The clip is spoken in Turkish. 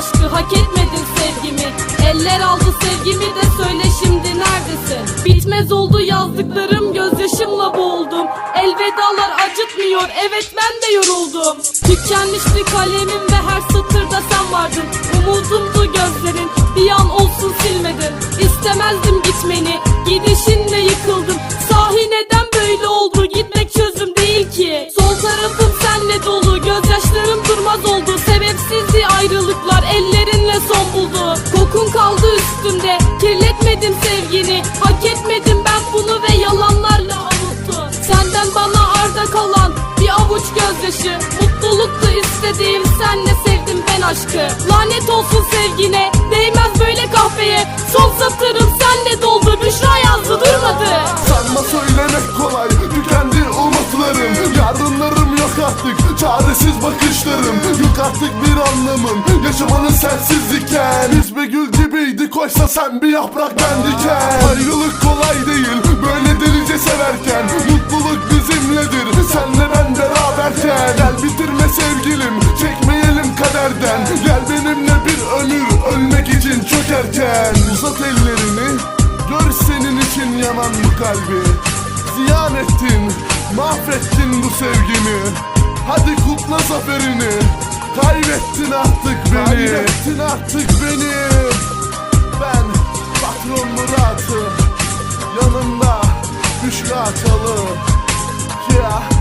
aşkı hak etmedin sevgimi. Eller aldı sevgimi de söyle şimdi neredesin? Bitmez oldu yazdıklarım gözyaşımla boğuldum. Elvedalar acıtmıyor evet ben de yoruldum. Tükenmişti kalemim ve her satırda sen vardın. Umudumdu gözlerin bir an olsun silmedin. İstemezdim gitmeni gidişinle yıkıldım senle dolu gözyaşlarım durmaz oldu. Sebepsizdi ayrılıklar ellerinle son buldu. Kokun kaldı üstümde kirletmedim sevgini. Hak etmedim ben bunu ve yalanlarla avuttun Senden bana arda kalan bir avuç gözyaşı. Mutluluktu istediğim senle sevdim ben aşkı. Lanet olsun sevgine değmez böyle kahveye. Son satırım senle doldu Büşra yazdı durmadı. Sanma söylemek kolay yok Çaresiz bakışlarım. Yok artık bir anlamım. Yaşamanın sensizlikken. Biz bir gül gibiydik oysa sen bir yaprak ben diken Ayrılık kolay değil Böyle delice severken. Mutluluk bizimledir Senle ben beraberken. Gel bitirme sevgilim Çekmeyelim kaderden. Gel benimle bir ömür Ölmek için çok erken Uzat ellerini Gör senin için yanan bu kalbi. Ziyan ettin, mahvettin bu sevgimi. Hadi kutla zaferini. Kaybettin artık beni. Kaybettin artık beni. Ben patron Murat'ım. Yanımda Büşra Çalı Yeah